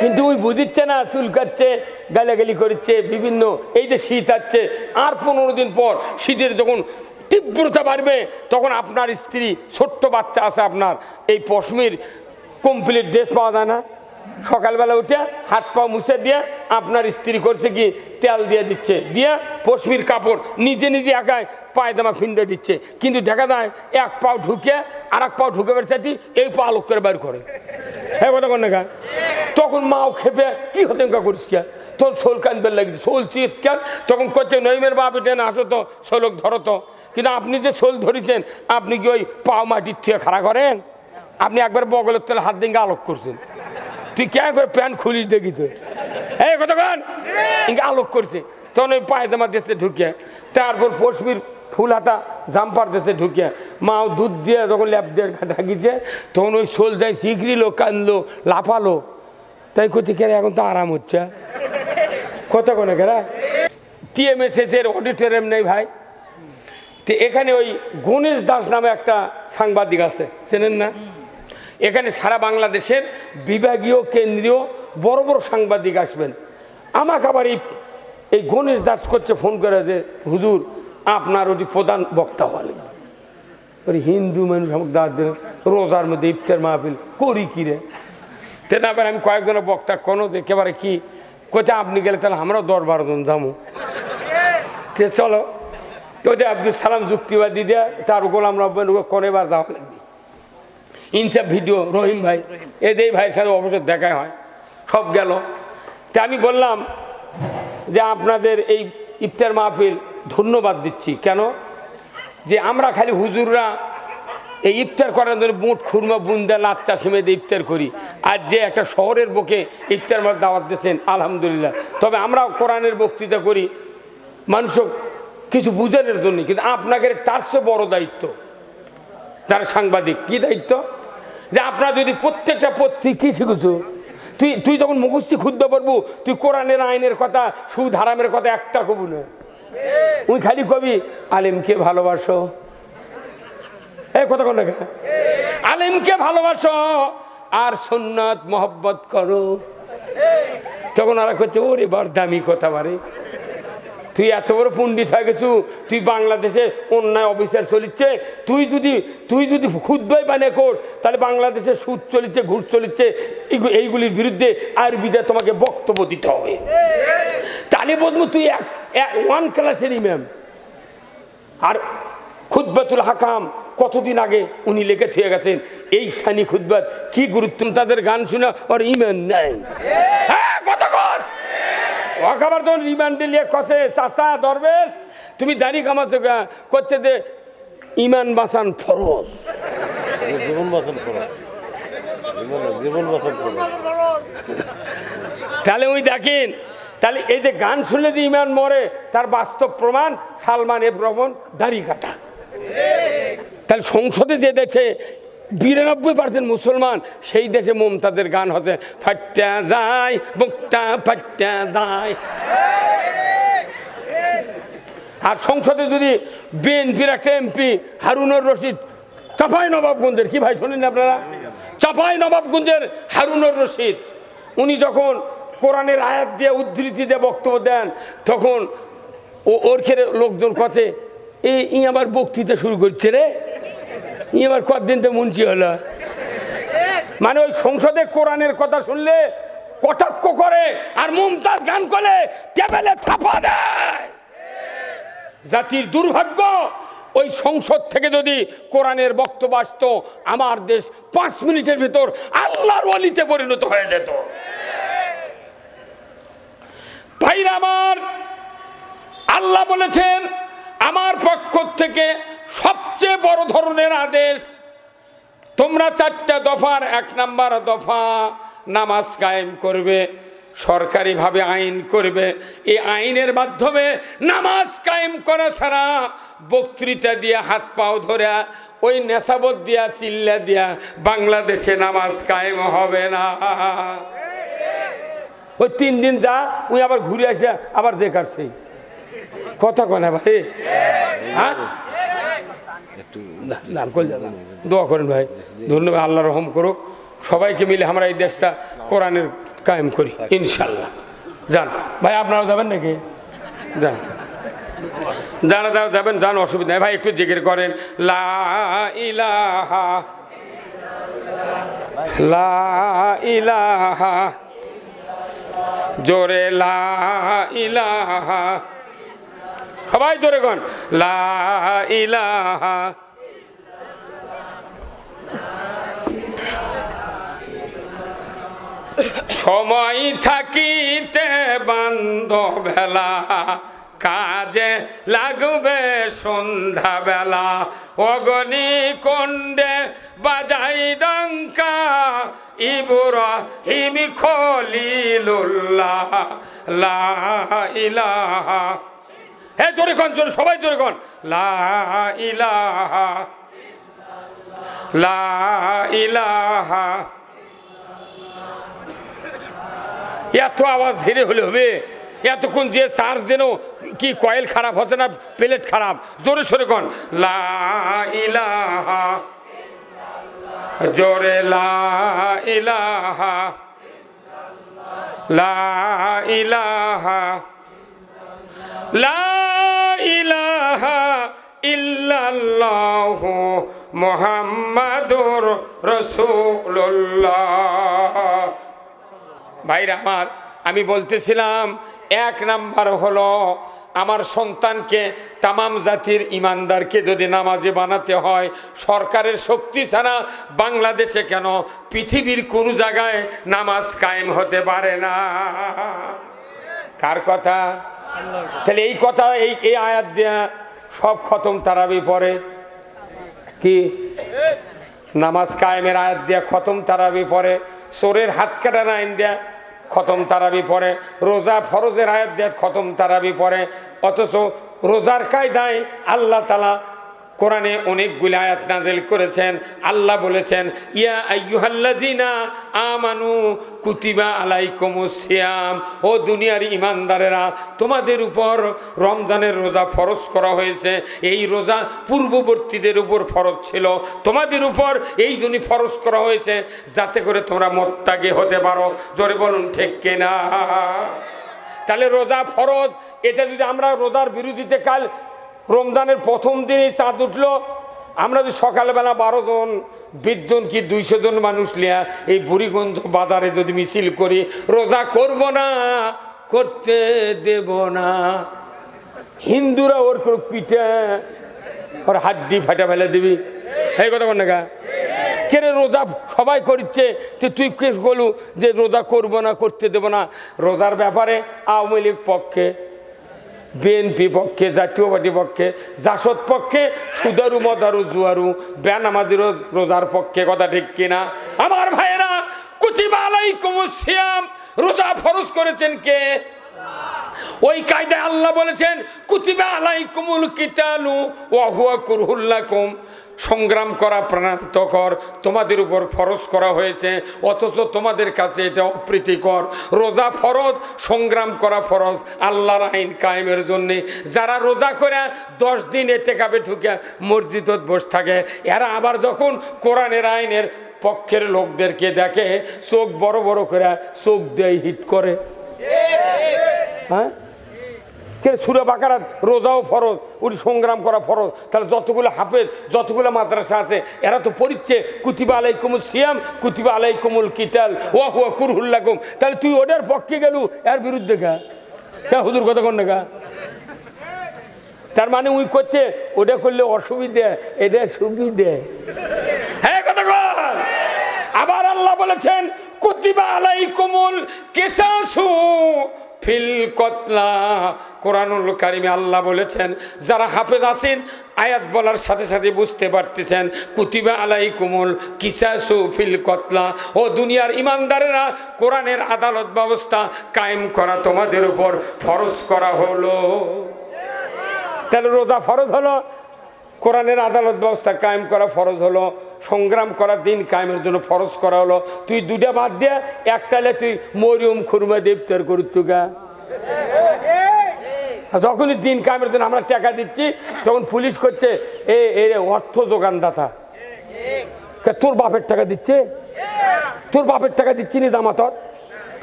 কিন্তু ওই বুঝিচ্ছে না, চুলকাচ্ছে, গালাগালি করছে, বিভিন্ন এই যে শীত আছে আর পনেরো দিন পর শীতের যখন তীব্রতা বাড়বে, তখন আপনার স্ত্রী, ছোট্ট বাচ্চা আছে আপনার, এই পশমির কমপ্লিট ড্রেস পাওয়া যায় না। সকালবেলা উঠে হাত পা মুছে দিয়ে আপনার স্ত্রী করছে কি, তেল দিয়ে দিচ্ছে। দিয়ে পশমির কাপড় নিজে নিজে একাই পায়জামা ফিন্দে দিচ্ছে। কিন্তু দেখা যায়, এক পাও ঢুকে আর এক পাও ঢুকে বেরোতে এই পা আলোক করে বের করে। হ্যাঁ কথা কন না তখন মাও খেপে, কি হতে করিস কে তোর সোল কানবে লাগিছে। সোল চিৎকার তখন করছে নইমের বাপ এটা না, আসো তো সোলক ধরো তো। কিন্তু আপনি যে সোল ধরেছেন, আপনি কি ওই পাও মাটির থেকে খাড়া করেন? আপনি একবার বগলের তলে হাত দিয়ে আলোক করছেন। তুই কেন করে প্যান্ট খুলিস দেখি তো এই কতক্ষণ ইনকে আলোক করছে। তখন ওই পায়জামা দেশে ঢুকে। তারপর পশমির ফুল হাতা জাম্পার দেশে ঢুকে। মাও দুধ দিয়ে যখন ল্যাপ দিয়ে ঢাকিছে তখন ওই শোল যায় শিগড়িলো কানলো লাফালো। তাই করতে কেন এখন তো আরাম হচ্ছে। কতক্ষণ কেরা? টিএমএসএস এর অডিটোরিয়াম নেই ভাই। তো এখানে ওই গণেশ দাস নামে একটা সাংবাদিক আছে। চেনেন না? এখানে সারা বাংলাদেশের বিভাগীয়, কেন্দ্রীয় বড় বড় সাংবাদিক আসবেন। আমাকে আবার এই এই গণেশ দাস করছে, ফোন করে যে, হুজুর, আপনার ওটি প্রধান বক্তা হলেন ওই হিন্দু মানুষ, আমাকে দাঁড় দিলেন। রোজার মধ্যে ইফতার মাহফিল করি কি রে? তেনা আবার আমি কয়েকজনের বক্তা কোনো একেবারে কি কোথায় আপনি গেলে তাহলে আমরাও দশ বারো জন যাব তে চলো, তো আব্দুল সালাম যুক্তিবাদী দেয়া, তার গোলাম রব্বান করে বার যাওয়া লাগবে? ইনসাফ ভিডিও, রহিম ভাই। এদের ভাইয়ের সাথে অবসর দেখা হয়। সব গেল। তা আমি বললাম যে আপনাদের এই ইফতার মাহফিল ধন্যবাদ দিচ্ছি। কেন? যে আমরা খালি হুজুররা এই ইফতার করার জন্য বুট খুরমা, বুন্দা লাচ্চা সেমেদে ইফতার করি। আর যে একটা শহরের বুকে ইফতার মাছ দাওয়াত দিয়েছেন, আলহামদুলিল্লাহ। তবে আমরা কোরআনের বক্তৃতা করি। মানুষ কিছু বুঝানোর জন্য কিন্তু আপনাকে তার চেয়ে বড় দায়িত্ব। তার সাংবাদিক, কি দায়িত্ব? যে আপনার যদি প্রত্যেকটা পত্রিক কি শিখেছো? তুই তুই যখন মুখস্থি খুঁজতে পারব তুই কোরআনের আইনের কথা, সুদ হারামের কথা একটা কবু না। উনি খালি কবি, আলেমকে ভালোবাসো। এই কথা কোন আলেমকে ভালোবাসো আর সুন্নাত, মোহব্বত করো। তখন আর করছে, ওরে বার দামি কথা বারে। তুই এত বড় পণ্ডিত হয়ে গেছু, তুই বাংলাদেশে অন্যায় অফিসার চলিচ্ছে, তুই যদি তুই যদি ক্ষুদ্রই বানে কোর্স তাহলে বাংলাদেশে সুদ চলিচ্ছে, ঘুষ চলিচ্ছে এইগুলির বিরুদ্ধে আয়ুর্বেদে তোমাকে বক্তব্য দিতে হবে। তাহলে বলব তুই এক ওয়ান ক্লাসের ইমাম আর খুদ্বাতুল হাকাম, কতদিন আগে উনি লিখে থুয়ে গেছেন, এই সানি খুদ্বাত কি গুরুত্ব তাদের গান শুনে ওর ইমান নেই। হ্যাঁ? ওখাবার তখন রিমান্ডে নিয়ে কষে চাচা দরবেশ তুমি দাঁড়ি কামাচ্ছ করছে যে ইমান বাঁচান ফরজ। জীবন বাঁচান জীবন খরচ তাহলে উনি দেখেন তাহলে এই যে গান শুনলে যে ইমান মরে তার বাস্তব প্রমাণ সালমান এফ রহমান দাড়ি কাটা। তাহলে সংসদে যে দেশে বিরানব্বই পার্সেন্ট মুসলমান সেই দেশে মমতাদের গান হচ্ছে, ফাট্টা যায় বুকটা ফাট্টা যায়। আর সংসদে যদি বিএনপির একটা এমপি হারুনুর রশিদ, চাপাই নবাবগঞ্জের, কি ভাই শোনেন আপনারা? চাপাই নবাবগঞ্জের হারুনুর রশিদ, উনি যখন কোরআনের আয়াত দিয়ে, উদ্ধৃতি দিয়ে বক্তব্য দেন, তখন ও ওর খেরে লোকজন কথে এই আবার বক্তৃতা শুরু করছে রে। ই আবার কতদিন তো মুন্সি হলো? মানে ওই সংসদে কোরআনের কথা শুনলে কটাক্ষ করে আর মুমতাজ গান করে টেবেলে থাপা দেয়। জাতির দুর্ভাগ্য, ওই সংসদ থেকে যদি কোরআনের বক্তব্য আসতো, আমার দেশ পাঁচ মিনিটের ভিতর আল্লাহর অলিতে পরিণত হয়ে যেত। ভাইরা আমার, আল্লাহ বলেছেন, আমার পক্ষ থেকে সবচেয়ে বড় ধরনের আদেশ, তোমরা চারটা দফার, এক নাম্বার দফা নামাজ কায়েম করবে, সরকারিভাবে আইন করবে। এই আইনের মাধ্যমে নামাজ কায়েম করা ছাড়া বক্তৃতা দিয়ে, হাত পাও ধরে ওই নেশাবত দিয়া, চিল্লা দিয়া বাংলাদেশে নামাজ কায়েম হবে না। ওই তিন দিন যা উনি আবার ঘুরে আসে আবার দেখার সেই। কথা কনা ভাই? হ্যাঁ? দোয়া করেন ভাই। ধন্যবাদ, আল্লাহ রহম করুক। সবাইকে মিলে আমরা এই দেশটা কোরআনের কায়েম করি ইনশাল্লাহ যান, ভাই আপনারা যাবেন নাকি? যান। যারা যারা যাবেন, যান, অসুবিধা নেই। ভাই, একটু জিজ্ঞেস করেন। লা ইলাহা লা ইলাহা, জোরে লা ইলাহা। সবাই জোরে লা ইলাহা সময় থাকিতে বান্ধ বেলা, কাজে লাগবে সন্ধ্যা বেলা অগনি কন্ডে বাজাই ডঙ্কা ইবুরা হিমি খলিলুল্লাহ, লা ইলাহা হে জোরে কন, জোরে, সবাই জোরে কন। লা ইলাহা লা ইলাহা। এত আওয়াজ ধীরে হলে হবে। এতক্ষণ যে চার্জ দেন কি কয়েল খারাপ হতে না প্লেট খারাপ? জোরে, সরে কন। লা ইলাহা, জোরে, লা ইলাহা লা ইলাহা। ইল্লাল্লাহু মুহাম্মাদুর রাসূলুল্লাহ। ভাইরা আমার, আমি বলতেছিলাম, এক নাম্বার হলো আমার সন্তানকে তামাম জাতির ইমানদারকে যদি নামাজে বানাতে হয়, সরকারের শক্তি ছাড়া বাংলাদেশে কেন পৃথিবীর কোনো জায়গায় নামাজ কায়েম হতে পারে না? কার কথা? তাহলে এই কথা, এই এই আয়াত দেয়া সব খতম তারাবি পরে। কি? নামাজ কায়েমের আয়াত দেয়া খতম তারাবি পরে। চোরের হাত কাটা আইন দেয়া খতম তারাবি পরে। রোজা ফরজের আয়াত দেয়া খতম তারাবি পরে। অথচ রোজার কায়দায় আল্লাহ তালা কোরআনে অনেকগুলি আয়াত নাজিল করেছেন, আল্লাহ বলেছেন, ইয়া আইয়ুহাল্লাযিনা আমানু কুতিবা আলাইকুমুস সিয়াম। ও দুনিয়ার ইমানদারেরা, তোমাদের উপর রমজানের রোজা ফরজ করা হয়েছে, এই রোজা পূর্ববর্তীদের উপর ফরজ ছিল, তোমাদের উপর এই জন্য ফরজ করা হয়েছে, যাতে করে তোমরা মোত্তাগে হতে পারো। জোরে বলুন, ঠিক কিনা? তাহলে রোজা ফরজ, এটা যদি আমরা রোজার বিরোধিতে কাল রমজানের প্রথম দিনই চাঁদ উঠল। আমরা যদি সকালবেলা বারো জন, বিশ কি দুইশো জন মানুষ লিয়া এই বুড়িগঞ্জ বাজারে যদি মিছিল করি, রোজা করব না, করতে দেব না। হিন্দুরা ওর পিঠে, ওর হাড্ডি ফাটা ফেলে দিবি। এই কথা কোন না কেরে রোজা সবাই করছে? তো তুই কে বলু যে রোজা করব না, করতে দেব না। রোজার ব্যাপারে আওয়ামী লীগ পক্ষে বিএনপি পক্ষে জাতীয়বাদী পক্ষে, জাসদ পক্ষে, সুদারু, মদারু, জুয়ারু বেনামাজিরও রোজার পক্ষে, কথা ঠিক কিনা? আমার ভাইয়েরা, কুতিবা আলাইকুম রোজা ফরজ করেছেন কে? ওই কায়দায় আল্লাহ বলেছেন, কুতিবা আলাইকুমুল কিতালু ওয়া হুয়া কুরহুল্লাকুম সংগ্রাম করা প্রাণান্তকর তোমাদের উপর ফরজ করা হয়েছে অথচ তোমাদের কাছে এটা অপ্রীতিকর। রোজা ফরজ সংগ্রাম করা ফরজ আল্লাহর আইন কায়েমের জন্যে। যারা রোজা করে দশ দিন এতে কাবে ঢুকে মসজিদত বসে থাকে এরা আবার যখন কোরআনের আইনের পক্ষের লোকদেরকে দেখে চোখ বড় বড় করে চোখ দেয় হিট করে। হ্যাঁ? কে সুরে বাকারা রোজাও ফরজ, উনি সংগ্রাম করা ফরজ। তাহলে যতগুলো হাফেজ, যতগুলো মাদ্রাসা আছে, এরা তো পড়িচ্ছে, কুতিবা আলাই কুমুল সিয়াম, কুতিবা আলাই কুমুল কিতাল ও হুয়া কুরহুল্লাকুম তাহলে তুই ওটার পক্ষে গেলু, এর বিরুদ্ধে গা। হ্যাঁ হুজুর কথা কন গা। তার মানে উই করছে ওটা করলে অসুবিধে এটা সুবিধে। হ্যাঁ কথা আবার আল্লাহ বলেছেন, কুতিবা আলাইকুমুল কিসাসু ফিল কতলা। কোরআনুল কারিমে আল্লাহ বলেছেন, যারা হাফেজ আছেন, আয়াত বলার সাথে সাথে বুঝতে পারতেছেন, কুতিবা আলাইকুমুল কিসাসু ফিল কতলা। ও দুনিয়ার ইমানদারেরা, কোরআনের আদালত ব্যবস্থা কায়েম করা তোমাদের উপর ফরজ করা হলো। তাহলে রোজা ফরজ হলো, কোরআনের আদালত ব্যবস্থা কায়েম করা ফরজ হলো। সংগ্রাম করার দিন কায়েমের জন্য ফরজ করা হলো। তুই দুটা বাদ দিয়ে একটালে তুই মরিয়ম খুরমা দেবতার করুতুগা যখনই দিন কায়েমের জন্য আমরা টাকা দিচ্ছি, তখন পুলিশ করছে, এ এ অর্থ দোকানদাতা তা তোর বাপের টাকা দিচ্ছে? তোর বাপের টাকা দিচ্ছি নি দামাতর?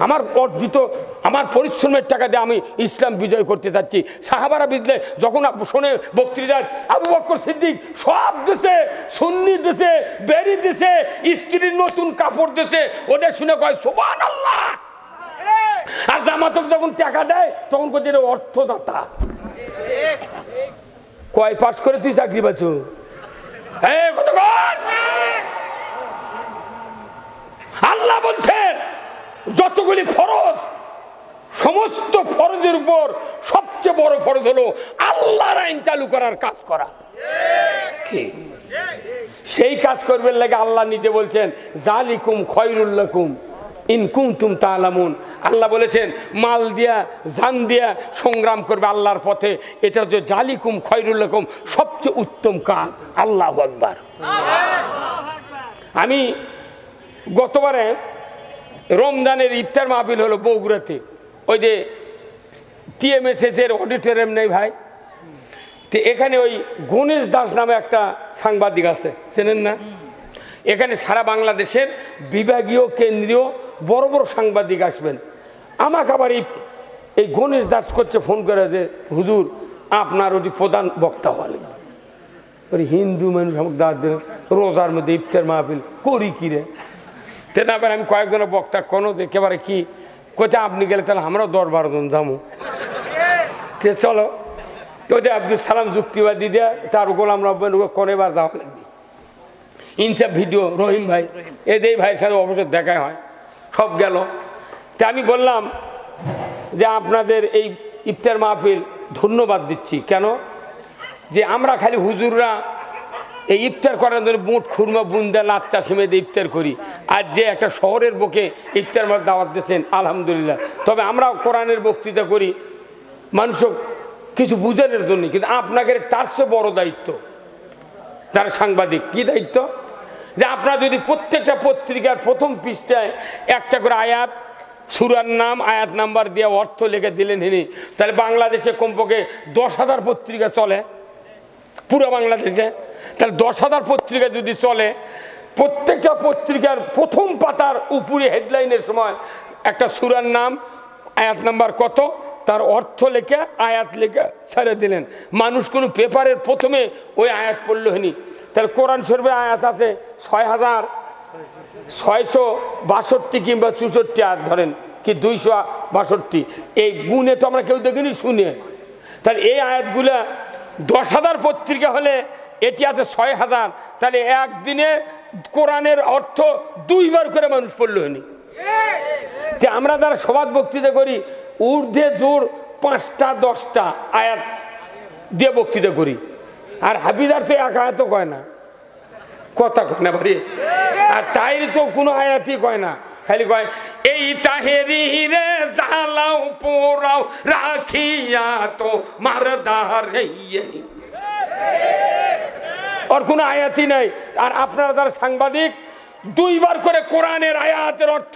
আমার অর্জিত, আমার পরিশ্রমের টাকা দিয়ে আমি ইসলাম বিজয় করতে চাচ্ছি সাহাবারা বুঝলে যখন শোনে বক্তৃতা আবু বক্কর সিদ্দিক সব দেশে, সুন্নি দেশে, বেরি দেশে, স্ত্রীর নতুন কাপড় দেশে ওটা শুনে কয় সোবান আল্লাহ আর জামাতক যখন টাকা দেয়, তখন কোথায় অর্থদাতা। কয় পাস করে তুই চাকরি পাচ্ছ? আল্লাহ বলছেন যতগুলি ফরজ, সমস্ত ফরজের উপর সবচেয়ে বড় ফরজ হলো আল্লাহর আইন চালু করার কাজ করা? সেই কাজ করবেন লাগে আল্লাহ নিজে বলছেন, জালিকুম খয়রুল্লাকুম ইনকুম তুম তালামুন। আল্লাহ বলেছেন, মাল দিয়া, জান দিয়া সংগ্রাম করবে আল্লাহর পথে। এটা হচ্ছে জালিকুম খয়রুল্লাকুম সবচেয়ে উত্তম কাজ। আল্লাহ আকবার। আমি গতবারে রমজানের ইফতার মাহফিল হলো বগুড়াতে। ওই যে টিএমএসএস এর অডিটোরিয়াম নেই ভাই। তো এখানে ওই গণেশ দাস নামে একটা সাংবাদিক আছে, চেনেন না? এখানে সারা বাংলাদেশের বিভাগীয়, কেন্দ্রীয় বড় বড় সাংবাদিক আসবেন। আমাকে আবার এই এই গণেশ দাস করছে ফোন করে যে, হুজুর, আপনার ওটি প্রধান বক্তা হলেন। ওই হিন্দু মানুষ আমাকে রোজার মধ্যে ইফতার মাহফিল করি কি তেনা আবার আমি কয়েকজনের বক্তা, কোনো একেবারে কি কোথায় আপনি গেলে তাহলে আমরাও দশ বারো যাব তে চলো। তো ওদের আব্দুল সালাম যুক্তিবাদী দেয়া, তার গোলাম রব্বান করে এবার যাওয়া লাগবে? ইনসাফ ভিডিও, রহিম ভাই। এদের ভাইয়ের সাথে অবসর দেখা হয়। সব গেল। তা আমি বললাম যে আপনাদের এই ইফতার মাহফিল ধন্যবাদ দিচ্ছি। কেন? যে আমরা খালি হুজুররা এই ইফতার করার জন্য বুট খুরমা, বুন্দা লাচ্চা সেমেদে ইফতার করি। আর যে একটা শহরের বুকে ইফতার মাস দাওয়াত দিয়েছেন, আলহামদুলিল্লাহ। তবে আমরা কোরআনের বক্তৃতা করি। মানুষ কিছু বুঝানোর জন্য, কিন্তু আপনাকে তার চেয়ে বড় দায়িত্ব। তার সাংবাদিক, কি দায়িত্ব? যে আপনারা যদি প্রত্যেকটা পত্রিকার প্রথম পৃষ্ঠায় একটা করে আয়াত, সুরার নাম, আয়াত নাম্বার দিয়ে অর্থ লিখে দিলেন হিনি, তাহলে বাংলাদেশে কমপক্ষে দশ হাজার পত্রিকা চলে। পুরো বাংলাদেশে। তাহলে দশ হাজার পত্রিকা যদি চলে, প্রত্যেকটা পত্রিকার প্রথম পাতার উপরে হেডলাইনের সময় একটা সুরার নাম, আয়াত নাম্বার কত, তার অর্থ লেখা, আয়াত লেখা ছেড়ে দিলেন। মানুষ কোনো পেপারের প্রথমে ওই আয়াত পড়ল হয়নি। তাহলে কোরআন শরীফের আয়াত আছে ছয় হাজার ছয়শো বাষট্টি কিংবা চৌষট্টি আয়াত ধরেন কি দুইশো বাষট্টি। এই গুণে তো আমরা কেউ দেখিনি, শুনে। তাহলে এই আয়াতগুলা দশ হাজার পত্রিকা হলে এটি আছে ছয় হাজার তাহলে একদিনে কোরআনের অর্থ দুইবার করে মানুষ পড়ল হয়নি যে আমরা যারা সমাজ বক্তৃতা করি, ঊর্ধ্বে জোর পাঁচটা, দশটা আয়াত দিয়ে বক্তৃতা করি। আর হাফিজার তো এক আয়াতও কয় না। কথা কয় না বাড়ি আর তাই তো কোনো আয়াতই কয় না। খালি কয়, এই তাহেরি রে জ্বালাও, পোড়াও, রাখিয়া তো মারদার ওর কোনো আয়াতই নাই। আর আপনারা যারা সাংবাদিক, দুইবার করে কোরআনের আয়াতের অর্থ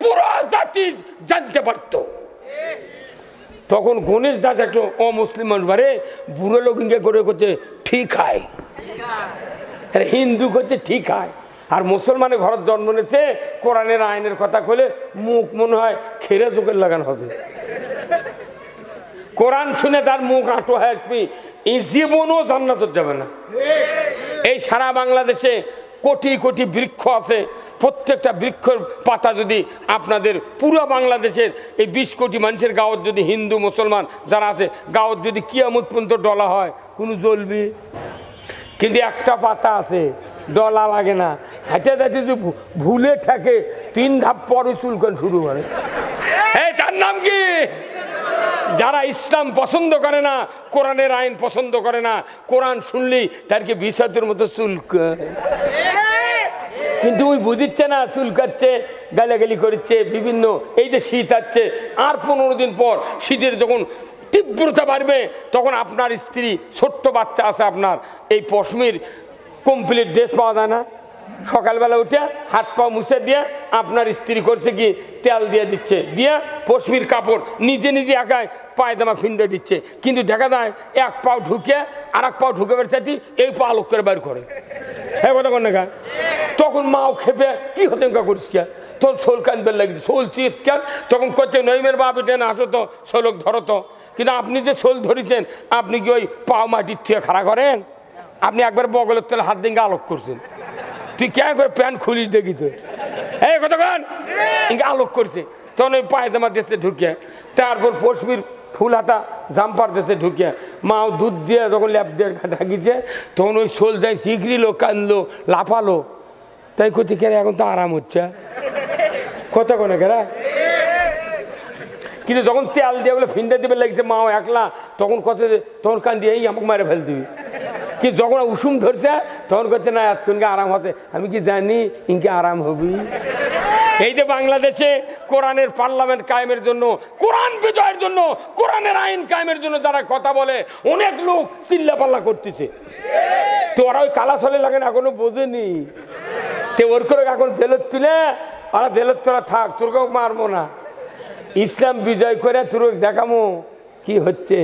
পুরো জাতি জানতে পারত। তখন গণেশ দাস একটু অমুসলিম মানুষ, বারে, বুড়ো লোক করে করছে ঠিক হয়। হিন্দু করছে ঠিক হয়। আর মুসলমানের ঘরের জন্ম নিয়েছে, কোরআনের আইনের কথা কলে মুখ মনে হয় খেরে চোখের লাগানো হবে কোরআন শুনে তার মুখ আঁটো হয়ে এই জীবনও জান্নাত যাবে না। এই সারা বাংলাদেশে কোটি কোটি বৃক্ষ আছে, প্রত্যেকটা বৃক্ষর পাতা যদি আপনাদের পুরো বাংলাদেশের এই বিশ কোটি মানুষের গাঁৱত যদি হিন্দু, মুসলমান যারা আছে গাঁৱত যদি কিয়ামত পর্যন্ত ডলা হয়, কোনো জ্বলবি? কিন্তু একটা পাতা আছে, ডলা লাগে না। হাঁটে হাঁটে যদি ভুলে থাকে তিন ধাপ পরে চুলকন শুরু করে। এই তার নাম কি? যারা ইসলাম পছন্দ করে না কোরআনের আইন পছন্দ করে না কোরআন শুনলেই তারকে বিষাদের মতো চুলকায় কিন্তু ওই বুঝিচ্ছে না চুলকাচ্ছে গালাগালি করছে বিভিন্ন এই যে শীত আসছে আর পনেরো দিন পর শীতের যখন তীব্রতা বাড়বে তখন আপনার স্ত্রী ছোট্ট বাচ্চা আছে আপনার এই পশমির কমপ্লিট ড্রেস পাওয়া যায় না। সকালবেলা উঠে হাত পা মুছে দিয়ে আপনার স্ত্রী করছে কি, তেল দিয়ে দিচ্ছে। দিয়ে পশমির কাপড় নিজে নিজে একাই পায়জামা ফিন্দে দিচ্ছে। কিন্তু দেখা যায়, এক পাও ঢুকে আর এক পাও ঢুকে বেড়াচ্ছি এই পা আলোক করে বের করে। হ্যাঁ কথা কোন না তখন মাও খেপে, কি হতে করিস কে? তোর শোল কানবে লাগছে শোল চিৎকার তখন করছে নইমের বাপ, এটা না আসো তো শোলক ধরো তো। কিন্তু আপনি যে শোল ধরেছেন, আপনি কি ওই পাও মাটির থুয়ে খাড়া করেন? আপনি একবার বগলের তলে হাত দিয়ে আলোক করছেন। তুই কেন করে প্যান্ট খুলিস দেখি তো? এই কতক্ষণ? ইঙ্গে আলোক করছে। তখন ওই পায়জামা দেশে ঢুকে তারপর পশমির ফুল হাতা জাম্পার দেশে ঢুকে মাও দুধ দিয়ে যখন ল্যাপ দিয়ে ঢাকিছে তখন ওই শোল যায় শিগড়িলো কানলো লাফালো। তাই করতে কেন এখন তো আরাম হচ্ছে কত কোনে কেরা কিন্তু যখন তেল দিয়ে বলে ফিন্ডা দিবে লাগছে মাও একলা তখন কত তখন কান দিয়ে এই আমাকে মারে ফেল দিবি। কি যখন উসুম ধরছে? তখন করছে না এতক্ষণকে আরাম হতে। আমি কি জানি, ইনকে আরাম হবি? এই যে বাংলাদেশে কোরআনের পার্লামেন্ট কায়েমের জন্য, কোরআন বিজয়ের জন্য, কোরআনের আইন কায়েমের জন্য যারা কথা বলে, অনেক লোক চিল্লা পাল্লা করতেছে। তো ওরা ওই কালা চলে লাগে না, এখনও বোঝেনি। তে ওর করে এখন জেলত তুলে ওরা জেলত তোরা থাক, তোরকেও মারবো না। ইসলাম বিজয় করে তোর দেখামো কি হচ্ছে।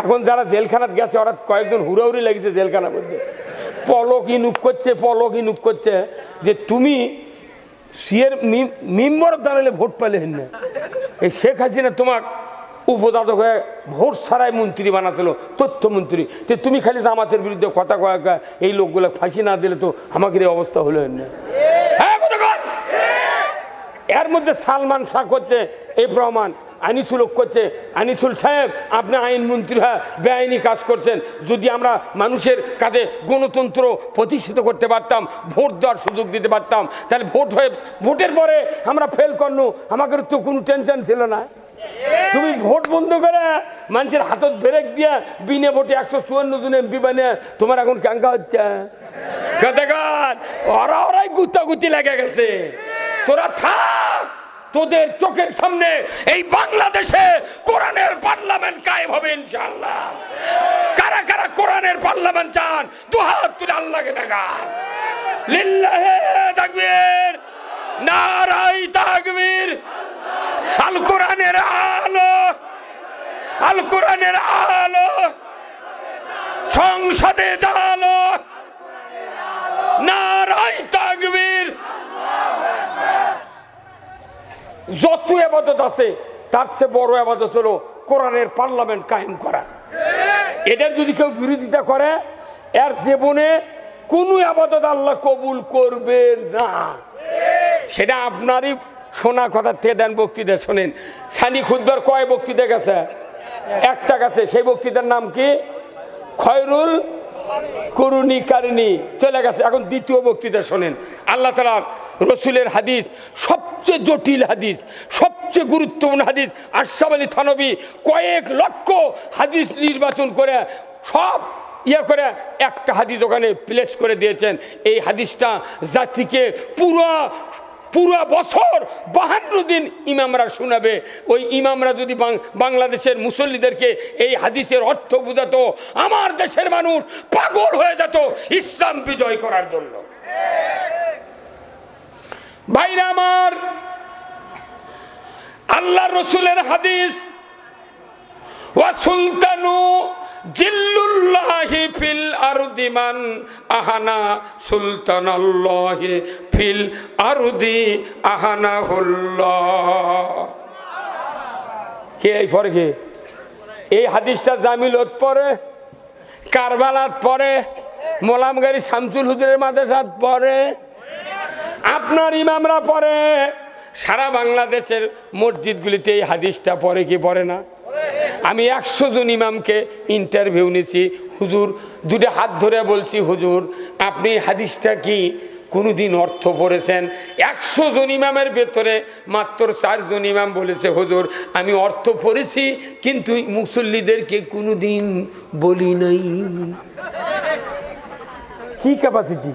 এখন যারা জেলখানাত গেছে, ওরা কয়েকজন হুড়াহুড়ি লেগেছে জেলখানার মধ্যে। পলক ইনুক করছে, পলক ইনুক করছে, যে তুমি সিয়ের মেম্বার দাঁড়ালে ভোট পেলে না। এই শেখ হাসিনা তোমার উপদাতক হয়ে ভোট ছাড়াই মন্ত্রী বানাছিল তথ্যমন্ত্রী। যে তুমি খালি জামাতের বিরুদ্ধে কথা কয়েক এই লোকগুলো ফাঁসি না দিলে তো আমাকে এই অবস্থা হলো না। হ্যাঁ এর মধ্যে সালমান শাহ করছে, এই প্রমাণ। আনিসুল করছে আনিসুল সাহেব, আপনি আইনমন্ত্রী হ্যাঁ বেআইনি কাজ করছেন। যদি আমরা মানুষের কাছে গণতন্ত্র প্রতিষ্ঠিত করতে পারতাম, ভোট দেওয়ার সুযোগ দিতে পারতাম, তাহলে ভোট হয়ে, ভোটের পরে আমরা ফেল করল আমাদের তো কোনো টেনশন ছিল না। তুমি ভোট বন্ধ করে মানুষের হাতত ব্রেক দিয়ে বিনে ভোটে একশো চুয়ান্ন জন এমপি বানিয়ে তোমার এখন কাঙ্কা হচ্ছে। কতক্ষণ ওরা ওরাই গুতাগুতি লেগে গেছে। তোরা থাক। তোদের চোখের সামনে এই বাংলাদেশে কোরআনের পার্লামেন্ট কায়েম হবে ইনশাআল্লাহ। কারা কারা কোরআনের পার্লামেন্ট চান দু হাত তুলে আল্লাহকে দেখান। লিল্লাহে তাকবীর নারাই তাকবীর। আল কোরআনের আলো, আল কোরআনের আলো। সংসদে আলো নারাই তাকবীর। যত আবাদত আছে, তার চেয়ে বড় আবাদত হলো কোরআনের পার্লামেন্ট কায়েম করা। এটার যদি কেউ বিরোধিতা করে, এর জীবনে কোনো আবাদত আল্লাহ কবুল করবে না। সেটা আপনারই শোনা কথা তে দেন বক্তৃতা শোনেন। সানি খুদ্বার কয় বক্তৃতা গেছে? একটা গেছে, সেই বক্তৃতার নাম কি? খয়রুল করুণী কারিনী, চলে গেছে। এখন দ্বিতীয় বক্তৃতা শোনেন। আল্লাহ তালা রসুলের হাদিস, সবচেয়ে জটিল হাদিস, সবচেয়ে গুরুত্বপূর্ণ হাদিস, আশরাফ আলী থানবী কয়েক লক্ষ হাদিস নির্বাচন করে, সব ইয়ে করে একটা হাদিস ওখানে প্লেস করে দিয়েছেন। এই হাদিসটা জাতিকে পুরো পুরো বছর বাহান্ন দিন ইমামরা শোনাবে। ওই ইমামরা যদি বাংলাদেশের মুসল্লিদেরকে এই হাদিসের অর্থ বুঝাতো, আমার দেশের মানুষ পাগল হয়ে যেত ইসলাম বিজয় করার জন্য। ভাইরা আমার, আল্লাহ রসুলের হাদিস, ওয়া সুলতানু জিল্লুল্লাহি ফিল আরদি মান আহানা সুলতানাল্লাহি ফিল আরদি আহানাহুল্লাহ। কে এই পরে এই হাদিসটা জামিলত পরে, কারবালাত পরে মোলামগাড়ি শামসুল হুজুরের মাদ্রাসাত পরে আপনার ইমামরা পরে সারা বাংলাদেশের মসজিদগুলিতে এই হাদিসটা পরে কি পড়ে না? আমি একশো জন ইমামকে ইন্টারভিউ নিয়েছি। হুজুর দুটো হাত ধরে বলছি, হুজুর, আপনি হাদিসটা কি কোনোদিন অর্থ পড়েছেন? একশো জন ইমামের ভেতরে মাত্র চারজন ইমাম বলেছে, হুজুর, আমি অর্থ পড়েছি, কিন্তু মুসল্লিদেরকে কোনোদিন বলি নাই। কি ক্যাপাসিটি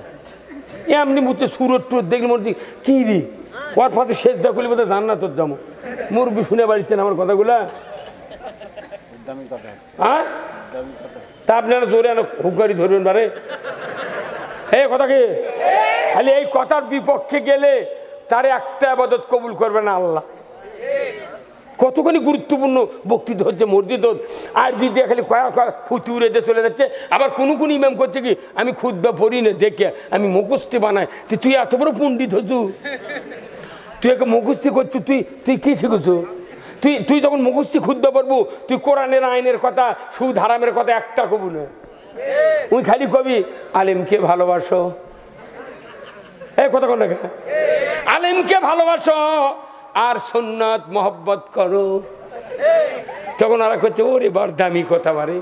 এমনি মুহূর্তে সুরত টুর দেখলে মনে হচ্ছে, কি রে? ওর পথে শেষ দেখলি বোধহয় জান্নাত তোর যাব। মুরবি শুনে বাড়িছেন আমার কথাগুলা? হ্যাঁ? তা আপনারা জোরে আনো হুকারি ধরবেন বারে। এই কথা কি? খালি এই কথার বিপক্ষে গেলে তার একটা আবাদত কবুল করবে না আল্লাহ। কতখানি গুরুত্বপূর্ণ বক্তৃতা হচ্ছে, মসজিদ আর বিদ্যা খালি ফুটি উড়ে দিয়ে চলে যাচ্ছে। আবার কোনো কোনো ইমাম করছে কি, আমি খুদ্া পড়ি না, দেখে, আমি মুখস্থি বানাই। তুই এত বড় পণ্ডিত হচ্ছু তুই একে মুখস্থি করছু, তুই তুই কি শিখেছু? তুই তুই যখন মুখস্থি খুদ্া পারব তুই কোরআনের আইনের কথা, সুদ হারামের কথা একটা কবু না। ওই খালি কবি, আলেমকে ভালোবাসো। এই কথা কোন? আলেমকে ভালোবাসো। আর সুন্নাত মোহব্বত করো। তখন ওরা করছে ওরে বার দামি কথা বারে।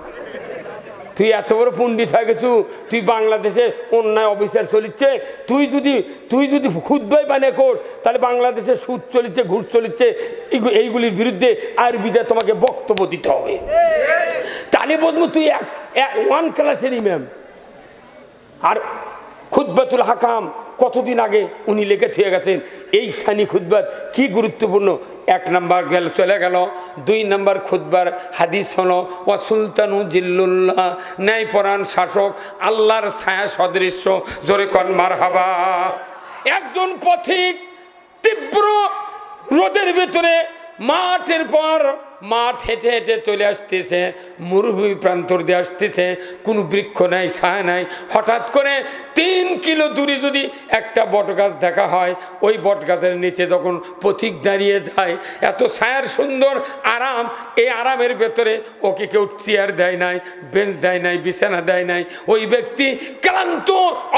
তুই এত বড় পণ্ডিত হয়ে গেছু তুই বাংলাদেশে অন্যায় অফিসার চলিচ্ছে তুই যদি তুই যদি ক্ষুদ্রই বানিয়ে কোর্স তাহলে বাংলাদেশে সুদ চলিচ্ছে ঘুষ চলিচ্ছে এইগু- এইগুলির বিরুদ্ধে আয়ুর্বেদে তোমাকে বক্তব্য দিতে হবে। তাহলে বলব তুই এক ওয়ান ক্লাসের ইম্যাম আর খুদ্বাতুল হাকাম, কতদিন আগে উনি লিখে থুয়ে গেছেন। এই সানি খুদ্বাত কি গুরুত্বপূর্ণ? এক নাম্বার গেল, চলে গেল। দুই নাম্বার খুদ্বার হাদিস হলো ও সুলতানু জিল্লুল্লাহ ন্যায়পরাণ শাসক, আল্লাহর ছায়া সদৃশ্য, জোরে কন মার হাবা একজন পথিক তীব্র রোদের ভেতরে মাঠের পর মাঠ হেঁটে হেঁটে চলে আসতেছে, মরুভূমি প্রান্তর দিয়ে আসতেছে, কোনো বৃক্ষ নাই, ছায়া নাই। হঠাৎ করে তিন কিলো দূরে যদি একটা বটগাছ দেখা হয়, ওই বটগাছের নিচে যখন পথিক দাঁড়িয়ে যায়, এত ছায়ার সুন্দর আরাম, এই আরামের ভেতরে ওকে কেউ চেয়ার দেয় নাই, বেঞ্চ দেয় নাই, বিছানা দেয় নাই। ওই ব্যক্তি ক্লান্ত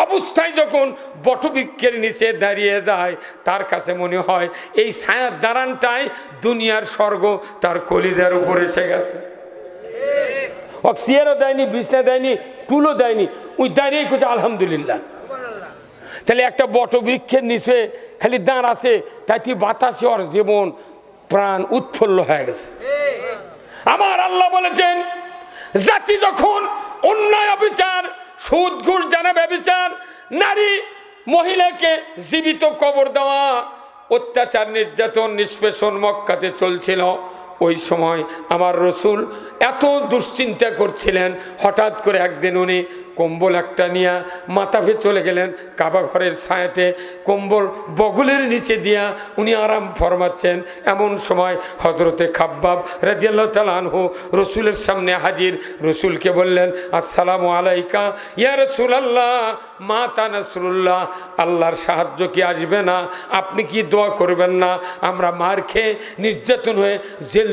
অবস্থায় যখন বটবৃক্ষের নিচে দাঁড়িয়ে যায়, তার কাছে মনে হয়, এই ছায়ার দাঁড়ানটাই দুনিয়ার স্বর্গ, তার কলিজার উপরে এসে গেছে। অক্সিয়ারও দেয়নি, বিছনা দেয়নি, টুলও দেয়নি, ওই দাঁড়িয়ে করছে আলহামদুলিল্লাহ। তাহলে একটা বটবৃক্ষের নিচে খালি দাঁড় আছে তাই বাতাসে ওর জীবন, প্রাণ উৎফুল্ল হয়ে গেছে। আমার আল্লাহ বলেছেন, জাতি যখন অন্যায় অবিচার, সুদ, ঘুষ, জানা ব্যবচার, নারী, মহিলাকে জীবিত কবর দেওয়া, অত্যাচার, নির্যাতন, নিষ্পেষণ মক্কাতে চলছিল ওই সময় আমার রসুল এত দুশ্চিন্তা করছিলেন হঠাৎ করে একদিন উনি কম্বল একটা নিয়ে মাথাফে চলে গেলেন কাবা ঘরের ছায়াতে। কম্বল বগলের নিচে দিয়া উনি আরাম ফরমাচ্ছেন। এমন সময় হজরতে খাব্বাব রাজিয়াল্লাহ তালানহু রসুলের সামনে হাজির। রসুলকে বললেন, আসসালামু আলাইকা, ইয়া রসুল আল্লাহ মা তা নসরুল্লাহ, আল্লাহর সাহায্য কি আসবে না? আপনি কি দোয়া করবেন না? আমরা মার খেয়ে নির্যাতন হয়ে জেল